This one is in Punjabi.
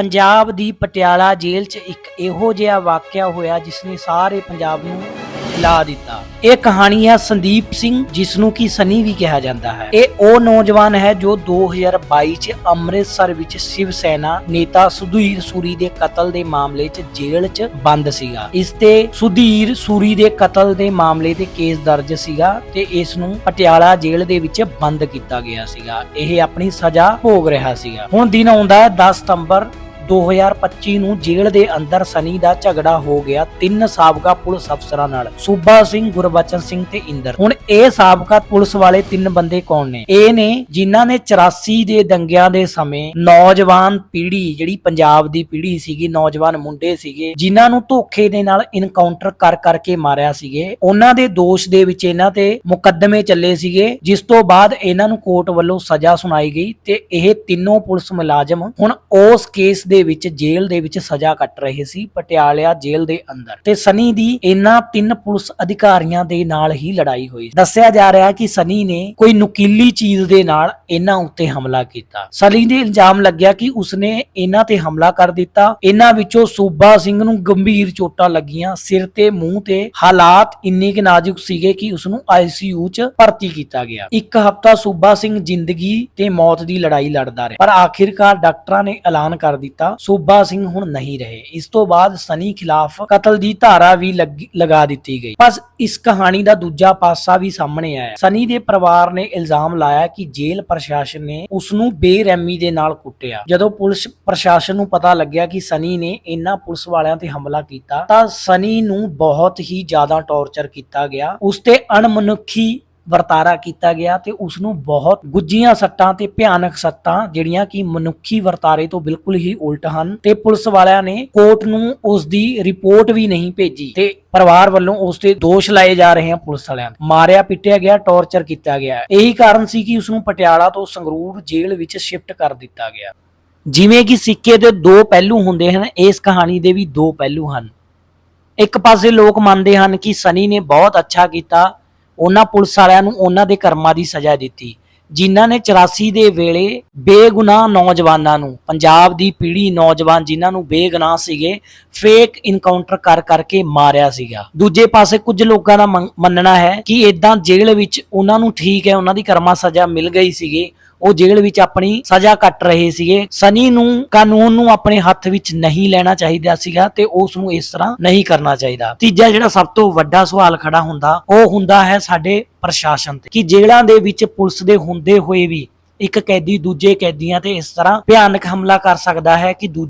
ਪੰਜਾਬ ਦੀ ਪਟਿਆਲਾ ਜੇਲ੍ਹ 'ਚ ਇੱਕ ਇਹੋ ਜਿਹਾ ਵਾਕਿਆ ਹੋਇਆ ਜਿਸ ਨੇ ਸਾਰੇ ਪੰਜਾਬ ਨੂੰ ਲਾ ਦਿੱਤਾ। ਇਹ ਕਹਾਣੀ ਹੈ ਸੰਦੀਪ ਸਿੰਘ ਜਿਸ ਨੂੰ ਕਿ ਸਨੀ ਵੀ ਕਿਹਾ ਜਾਂਦਾ ਹੈ। ਇਹ ਉਹ ਨੌਜਵਾਨ ਹੈ ਜੋ 2022 ਚ ਅੰਮ੍ਰਿਤਸਰ ਵਿੱਚ ਸ਼ਿਵ ਸੈਨਾ ਨੇਤਾ ਸੁਧੀਰ ਸੂਰੀ ਦੇ ਕਤਲ ਦੇ ਮਾਮਲੇ 'ਚ ਜੇਲ੍ਹ 'ਚ ਬੰਦ ਸੀਗਾ। ਇਸ ਤੇ ਸੁਧੀਰ ਸੂਰੀ ਦੇ ਕਤਲ ਦੇ ਮਾਮਲੇ ਤੇ ਕੇਸ ਦਰਜ ਸੀਗਾ ਤੇ ਇਸ ਨੂੰ ਪਟਿਆਲਾ ਜੇਲ੍ਹ ਦੇ ਵਿੱਚ ਬੰਦ ਕੀਤਾ ਗਿਆ ਸੀਗਾ। ਇਹ ਆਪਣੀ ਸਜ਼ਾ ਭੋਗ ਰਿਹਾ ਸੀਗਾ। ਹੁਣ ਦਿਨ ਆਉਂਦਾ ਹੈ 10 ਸਤੰਬਰ 2025 ਨੂੰ ਜੇਲ੍ਹ ਦੇ ਅੰਦਰ ਸਨੀ ਦਾ ਝਗੜਾ ਹੋ ਗਿਆ। ਤਿੰਨ ਸਾਬਕਾ ਪੁਲਿਸ ਅਫਸਰਾਂ ਨਾਲ। ਸੂਬਾ ਸਿੰਘ, ਗੁਰਬਚਨ ਸਿੰਘ ਤੇ ਇੰਦਰ। ਹੁਣ ਇਹ ਸਾਬਕਾ ਪੁਲਿਸ ਵਾਲੇ ਤਿੰਨ ਬੰਦੇ ਕੌਣ ਨੇ? ਇਹ ਨੇ ਜਿਨ੍ਹਾਂ ਨੇ 84 ਦੇ ਦੰਗਿਆਂ ਦੇ ਸਮੇਂ ਨੌਜਵਾਨ ਪੀੜ੍ਹੀ, ਜਿਹੜੀ ਪੰਜਾਬ ਦੀ ਪੀੜ੍ਹੀ ਸੀਗੀ, ਨੌਜਵਾਨ ਮੁੰਡੇ ਸੀਗੇ, ਜਿਨ੍ਹਾਂ ਨੂੰ ਧੋਖੇ ਦੇ ਨਾਲ ਇਨਕਾਊਂਟਰ ਕਰ ਕਰਕੇ ਮਾਰਿਆ ਸੀਗੇ। ਉਹਨਾਂ ਦੇ ਦੋਸ਼ ਦੇ ਵਿੱਚ ਇਹਨਾਂ ਤੇ ਮੁਕੱਦਮੇ ਚੱਲੇ ਸੀਗੇ, ਜਿਸ ਤੋਂ ਬਾਅਦ ਇਹਨਾਂ ਨੂੰ ਕੋਰਟ ਵੱਲੋਂ ਸਜ਼ਾ ਸੁਣਾਈ ਗਈ ਤੇ ਇਹ ਤਿੰਨੋਂ ਪੁਲਿਸ ਮੁਲਾਜ਼ਮ ਹੁਣ ਉਸ ਕੇਸ ਦੇ ਵਿੱਚ ਜੇਲ੍ਹ ਦੇ ਵਿੱਚ ਸਜ਼ਾ ਕੱਟ ਰਹੇ ਸੀ, ਪਟਿਆਲਾ ਜੇਲ੍ਹ ਦੇ ਅੰਦਰ। ਤੇ ਸਨੀ ਦੀ ਇਹਨਾਂ ਤਿੰਨ ਪੁਲਿਸ ਅਧਿਕਾਰੀਆਂ ਦੇ ਨਾਲ ਹੀ ਲੜਾਈ ਹੋਈ। ਦੱਸਿਆ ਜਾ ਰਿਹਾ ਕਿ ਸਨੀ ਨੇ ਕੋਈ ਨੁਕੀਲੀ ਚੀਜ਼ ਦੇ ਨਾਲ ਇਹਨਾਂ ਉੱਤੇ ਹਮਲਾ ਕੀਤਾ। ਸਨੀ ਦੇ ਇਲਜ਼ਾਮ ਲੱਗਿਆ ਕਿ ਉਸਨੇ ਇਹਨਾਂ ਤੇ ਹਮਲਾ ਕਰ ਦਿੱਤਾ। ਇਹਨਾਂ ਵਿੱਚੋਂ ਸੂਬਾ ਸਿੰਘ ਨੂੰ ਗੰਭੀਰ ਚੋਟਾਂ ਲੱਗੀਆਂ। ਸਿਰ ਤੇ, ਮੂੰਹ ਤੇ ਹਾਲਾਤ ਇੰਨੇ ਕਿ ਨਾਜ਼ੁਕ ਸੀਗੇ ਕਿ ਉਸ ਨੂੰ ਆਈਸੀਯੂ 'ਚ ਭਰਤੀ ਕੀਤਾ ਗਿਆ। ਇੱਕ ਹਫ਼ਤਾ ਸੂਬਾ ਸਿੰਘ ਜ਼ਿੰਦਗੀ ਤੇ ਮੌਤ ਦੀ ਲੜਾਈ ਲੜਦਾ ਰਿਹਾ। ਪਰ ਆਖਿਰਕਾਰ ਡਾਕਟਰਾਂ ਨੇ ਐਲਾਨ ਕਰ ਦਿੱਤਾ ਸੂਬਾ ਸਿੰਘ ਹੁਣ ਨਹੀਂ ਰਹੇ। ਇਸ ਤੋਂ ਬਾਅਦ ਸਨੀ ਖਿਲਾਫ ਕਤਲ ਦੀ ਧਾਰਾ ਵੀ ਲਗਾ ਦਿੱਤੀ ਗਈ। ਬਸ ਇਸ ਕਹਾਣੀ ਦਾ ਦੂਜਾ ਪਾਸਾ ਵੀ ਸਾਹਮਣੇ ਆਇਆ। ਸਨੀ ਦੇ ਪਰਿਵਾਰ ਨੇ ਇਲਜ਼ਾਮ ਲਾਇਆ ਕਿ ਜੇਲ੍ਹ ਪ੍ਰਸ਼ਾਸਨ ਨੇ ਉਸ ਨੂੰ ਬੇਰਹਿਮੀ ਦੇ ਨਾਲ ਕੁੱਟਿਆ। ਜਦੋਂ ਪੁਲਿਸ ਪ੍ਰਸ਼ਾਸਨ ਨੂੰ ਪਤਾ ਲੱਗਿਆ ਕਿ ਸਨੀ ਨੇ ਇਹਨਾਂ ਪੁਲਿਸ ਵਾਲਿਆਂ ਤੇ ਹਮਲਾ ਕੀਤਾ, ਤਾਂ ਸਨੀ ਨੂੰ ਬਹੁਤ ਹੀ ਜ਼ਿਆਦਾ ਟੌਰਚਰ ਕੀਤਾ ਗਿਆ। ਉਸ ਤੇ ਅਣਮਨੁੱਖੀ ਵਰਤਾਰਾ ਕੀਤਾ ਗਿਆ ਤੇ ਉਸ ਨੂੰ ਬਹੁਤ ਗੁੱਜੀਆਂ ਸੱਟਾਂ ਤੇ ਭਿਆਨਕ ਸੱਟਾਂ ਜਿਹੜੀਆਂ ਕਿ ਮਨੁੱਖੀ ਵਰਤਾਰੇ ਤੋਂ ਬਿਲਕੁਲ ਹੀ ਉਲਟ ਹਨ। ਤੇ ਪੁਲਿਸ ਵਾਲਿਆਂ ਨੇ ਕੋਰਟ ਨੂੰ ਉਸ ਦੀ ਰਿਪੋਰਟ ਵੀ ਨਹੀਂ ਭੇਜੀ ਤੇ ਪਰਿਵਾਰ ਵੱਲੋਂ ਉਸ ਤੇ ਦੋਸ਼ ਲਾਏ ਜਾ ਰਹੇ ਹਨ ਪੁਲਿਸ ਵਾਲਿਆਂ ਤੇ। ਮਾਰਿਆ, ਪਿੱਟਿਆ ਗਿਆ, ਟੌਰਚਰ ਕੀਤਾ ਗਿਆ। ਇਹੀ ਕਾਰਨ ਸੀ ਕਿ ਉਸ ਨੂੰ ਪਟਿਆਲਾ ਤੋਂ ਸੰਗਰੂਰ ਜੇਲ੍ਹ ਵਿੱਚ ਸ਼ਿਫਟ ਕਰ ਦਿੱਤਾ ਗਿਆ। ਜਿਵੇਂ ਕਿ ਸਿੱਕੇ ਦੇ ਦੋ ਪਹਿਲੂ ਹੁੰਦੇ ਹਨ, ਇਸ ਕਹਾਣੀ ਦੇ ਵੀ ਦੋ ਪਹਿਲੂ ਹਨ। ਇੱਕ ਪਾਸੇ ਲੋਕ ਮੰਨਦੇ ਹਨ ਕਿ ਸਨੀ ਨੇ ਬਹੁਤ ਅੱਛਾ ਕੀਤਾ ਉਹਨਾਂ ਪੁਲਿਸ ਵਾਲਿਆਂ ਨੂੰ ਉਹਨਾਂ ਦੇ ਕਰਮਾਂ ਦੀ ਸਜ਼ਾ ਦਿੱਤੀ, ਜਿਨ੍ਹਾਂ ਨੇ 84 ਦੇ ਵੇਲੇ ਬੇਗੁਨਾਹ ਨੌਜਵਾਨਾਂ ਨੂੰ, ਪੰਜਾਬ ਦੀ ਪੀੜ੍ਹੀ ਨੌਜਵਾਨ ਜਿਨ੍ਹਾਂ ਨੂੰ ਬੇਗੁਨਾਹ ਸੀਗੇ ਫੇਕ ਇਨਕਾਊਂਟਰ ਕਰ ਕਰਕੇ ਮਾਰਿਆ ਸੀਗਾ। ਦੂਜੇ ਪਾਸੇ ਕੁਝ ਲੋਕਾਂ ਦਾ ਮੰਨਣਾ ਹੈ ਕਿ ਇਦਾਂ ਜੇਲ੍ਹ ਵਿੱਚ ਉਹਨਾਂ ਨੂੰ ਠੀਕ ਹੈ, ਉਹਨਾਂ ਦੀ ਕਰਮਾਂ ਸਜ਼ਾ ਮਿਲ ਗਈ ਸੀਗੀ ਉਹ ਜੇਲ੍ਹ ਵਿੱਚ ਆਪਣੀ ਸਜ਼ਾ ਕੱਟ ਰਹੇ ਸੀਗੇ। ਸਨੀ ਨੂੰ, ਕਾਨੂੰਨ ਨੂੰ ਆਪਣੇ ਹੱਥ ਵਿੱਚ ਨਹੀਂ ਲੈਣਾ ਚਾਹੀਦਾ ਸੀਗਾ ਤੇ ਉਸ ਨੂੰ ਇਸ ਤਰ੍ਹਾਂ ਨਹੀਂ ਕਰਨਾ ਚਾਹੀਦਾ। ਤੀਜਾ ਜਿਹੜਾ ਸਭ ਤੋਂ ਵੱਡਾ ਸਵਾਲ ਖੜਾ ਹੁੰਦਾ, ਉਹ ਹੁੰਦਾ ਹੈ ਸਾਡੇ ਪ੍ਰਸ਼ਾਸਨ ਤੇ ਕਿ ਜੇਲ੍ਹਾਂ ਦੇ ਵਿੱਚ ਪੁਲਿਸ ਦੇ ਹੁੰਦੇ ਹੋਏ ਵੀ ਇੱਕ ਕੈਦੀ ਦੂਜੇ ਕੈਦੀਆਂ ਤੇ ਇਸ ਤਰ੍ਹਾਂ ਭਿਆਨਕ ਹਮਲਾ ਕਰ ਸਕਦਾ ਹੈ ਕਿ ਦੂ-